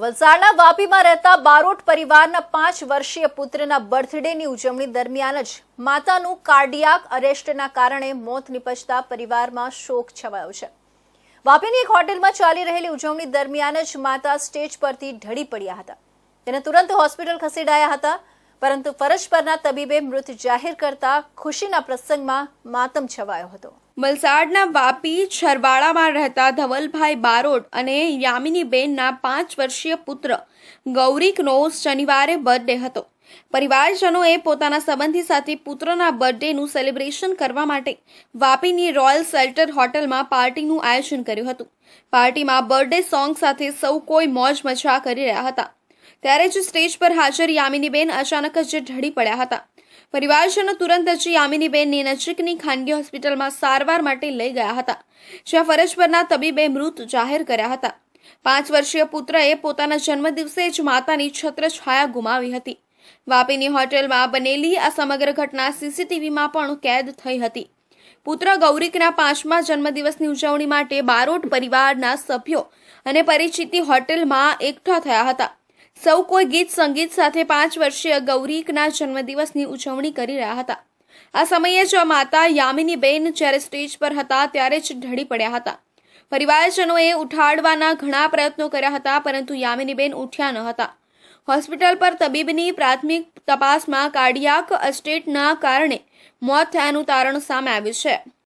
વલસાડના વાપીમાં રહેતા બારોટ પરિવારના પાંચ વર્ષીય પુત્રના બર્થડેની ઉજવણી દરમિયાન જ માતાનું કાર્ડિયાક અરેસ્ટના કારણે મોત નિપજતા પરિવારમાં શોક છવાયો છે. વાપીની એક હોટેલમાં ચાલી રહેલી ઉજવણી દરમિયાન જ માતા સ્ટેજ પરથી ઢળી પડ્યા હતા. તેને તુરંત હોસ્પિટલ ખસેડાયા હતા, પરંતુ ફરજ પરના તબીબે મૃત જાહેર કરતા ખુશીના પ્રસંગમાં માતમ છવાયો હતો. વલસાડના વાપી છરવાડામાં રહેતા ધવલભાઈ બારોટ અને યામિનીબેનના પાંચ વર્ષીય પુત્ર ગૌરીકનો શનિવારે બર્થડે હતો. પરિવારજનોએ પોતાના સંબંધી સાથે પુત્રના બર્થડેનું સેલિબ્રેશન કરવા માટે વાપીની રોયલ સેલ્ટર હોટલમાં પાર્ટીનું આયોજન કર્યું હતું. પાર્ટીમાં બર્થડે સોંગ સાથે સૌ કોઈ મોજ મજા કરી રહ્યા હતા. ત્યારે જ સ્ટેજ પર હાજર યામિનીબેન અચાનક જ ઢળી પડ્યા હતા. પરિવારજનો તુરંત જ યામિનીબેનને નજીકની ખાનગી હોસ્પિટલમાં સારવાર માટે લઈ ગયા હતા, જ્યાં ફરજ પરના તબીબે મૃત જાહેર કર્યા હતા. પાંચ વર્ષીય પુત્રએ પોતાના જન્મદિવસે જ માતાની છત્રછાયા ગુમાવી હતી. વાપીની હોટેલમાં બનેલી આ સમગ્ર ઘટના સીસીટીવીમાં પણ કેદ થઈ હતી. પુત્ર ગૌરીકના પાંચમા જન્મદિવસની ઉજવણી માટે બારોટ પરિવારના સભ્યો અને પરિચિતિ હોટેલમાં એકઠા થયા હતા. સૌ કોઈ ગીત સંગીત સાથે પાંચ વર્ષીય ગૌરીકના જન્મદિવસની ઉજવણી કરી રહ્યા હતા. આ સમયે જ માતા યામિનીબેન જ્યારે સ્ટેજ પર હતા ત્યારે જ ઢળી પડ્યા હતા. પરિવારજનોએ ઉઠાડવાના ઘણા પ્રયત્નો કર્યા હતા, પરંતુ યામિનીબેન ઉઠ્યા ન હતા. હોસ્પિટલ પર તબીબની પ્રાથમિક તપાસમાં કાર્ડિયાક અસ્ટેટના કારણે મોત થયાનું તારણ સામે આવ્યું છે.